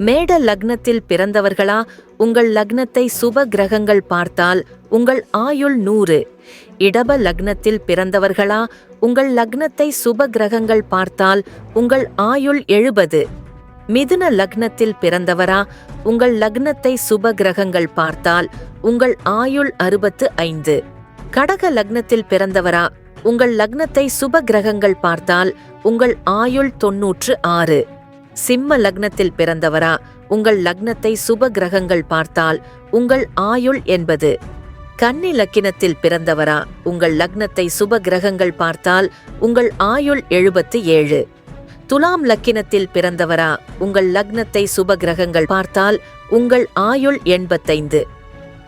மேட லக்னத்தில் பிறந்தவர்களா உங்கள் லக்னத்தை சுப கிரகங்கள் பார்த்தால் உங்கள் ஆயுள் நூறு. இடப லக்னத்தில் பிறந்தவர்களா உங்கள் லக்னத்தை சுப கிரகங்கள் பார்த்தால் உங்கள் ஆயுள் எழுபது. மிதுன லக்னத்தில் பிறந்தவரா உங்கள் லக்னத்தை சுப கிரகங்கள் பார்த்தால் உங்கள் ஆயுள் அறுபத்து ஐந்து. கடக லக்னத்தில் பிறந்தவரா உங்கள் லக்னத்தை சுப கிரகங்கள் பார்த்தால் உங்கள் ஆயுள் தொன்னூற்று ஆறு. சிம்ம லக்னத்தில் பிறந்தவரா? உங்கள் லக்னத்தை சுப கிரகங்கள் பார்த்தால் உங்கள் ஆயுள் என்பது. கன்னி லக்கினத்தில் பிறந்தவரா? உங்கள் லக்னத்தை சுப கிரகங்கள் பார்த்தால் உங்கள் ஆயுள் எழுபத்து ஏழு. துலாம் லக்கினத்தில் பிறந்தவரா? உங்கள் லக்னத்தை சுப கிரகங்கள் பார்த்தால் உங்கள் ஆயுள் எண்பத்தைந்து.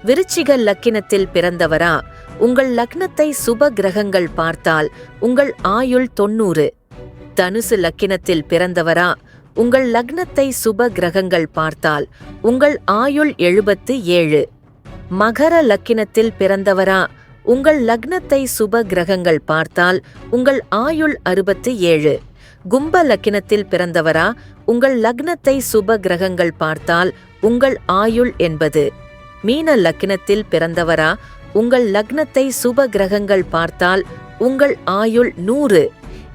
விருச்சிக லக்கினத்தில் பிறந்தவரா? உங்கள் லக்னத்தை சுப கிரகங்கள் பார்த்தால் உங்கள் ஆயுள் தொன்னூறு தனுசு லக்கினத்தில் பிறந்தவரா? உங்கள் லக்னத்தை சுப கிரகங்கள் பார்த்தால் உங்கள் ஆயுள் எழுபத்து ஏழு. மகர லக்கினத்தில் பிறந்தவரா உங்கள் லக்னத்தை சுப கிரகங்கள் பார்த்தால் உங்கள் ஆயுள் அறுபத்து ஏழு. கும்ப லக்கினத்தில் பிறந்தவரா உங்கள் லக்னத்தை சுப கிரகங்கள் பார்த்தால் உங்கள் ஆயுள் என்பது மீன லக்கினத்தில் பிறந்தவரா உங்கள் லக்னத்தை சுப கிரகங்கள் பார்த்தால் உங்கள் ஆயுள் நூறு.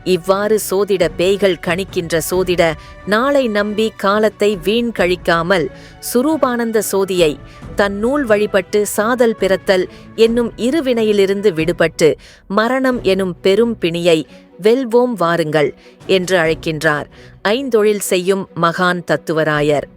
இவ்வாறு சோதிட பேய்கள் கணிக்கின்ற சோதிட நாளை நம்பி காலத்தை வீண் கழிக்காமல் சுரூபானந்த சோதியை தன் நூல் வழிபட்டு சாதல் பிறத்தல் என்னும் இருவினையிலிருந்து விடுபட்டு மரணம் எனும் பெரும் பிணியை வெல்வோம் வாருங்கள் என்று அழைக்கின்றார். ஐந்தொழில் செய்யும் மகான் தத்துவராயர்.